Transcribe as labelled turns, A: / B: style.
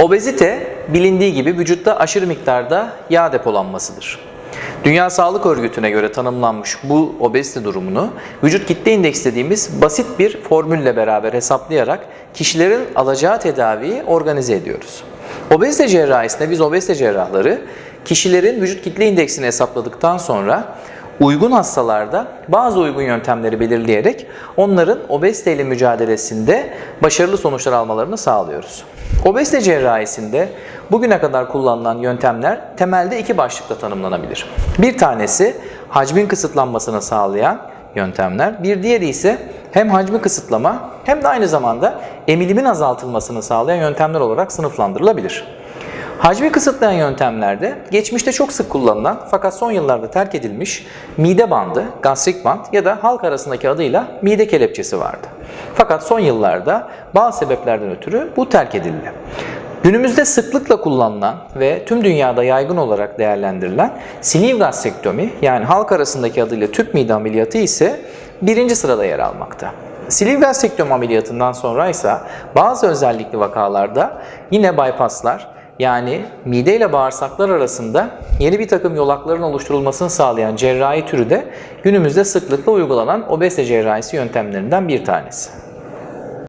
A: Obezite bilindiği gibi vücutta aşırı miktarda yağ depolanmasıdır. Dünya Sağlık Örgütü'ne göre tanımlanmış bu obezite durumunu vücut kitle indeks dediğimiz basit bir formülle beraber hesaplayarak kişilerin alacağı tedaviyi organize ediyoruz. Obezite cerrahisinde biz obezite cerrahları kişilerin vücut kitle indeksini hesapladıktan sonra uygun hastalarda bazı uygun yöntemleri belirleyerek onların obezite ile mücadelesinde başarılı sonuçlar almalarını sağlıyoruz. Obezite cerrahisinde bugüne kadar kullanılan yöntemler temelde iki başlıkta tanımlanabilir. Bir tanesi hacmin kısıtlanmasını sağlayan yöntemler, bir diğeri ise hem hacmi kısıtlama hem de aynı zamanda emilimin azaltılmasını sağlayan yöntemler olarak sınıflandırılabilir. Hacmi kısıtlayan yöntemlerde geçmişte çok sık kullanılan fakat son yıllarda terk edilmiş mide bandı, gastrik band ya da halk arasındaki adıyla mide kelepçesi vardı. Fakat son yıllarda bazı sebeplerden ötürü bu terk edildi. Günümüzde sıklıkla kullanılan ve tüm dünyada yaygın olarak değerlendirilen sleeve gastrektomi yani halk arasındaki adıyla tüp mide ameliyatı ise birinci sırada yer almakta. Sleeve gastrektomi ameliyatından sonra ise bazı özellikli vakalarda yine bypasslar yani mide ile bağırsaklar arasında yeni bir takım yolakların oluşturulmasını sağlayan cerrahi türü de günümüzde sıklıkla uygulanan obezite cerrahisi yöntemlerinden bir tanesi.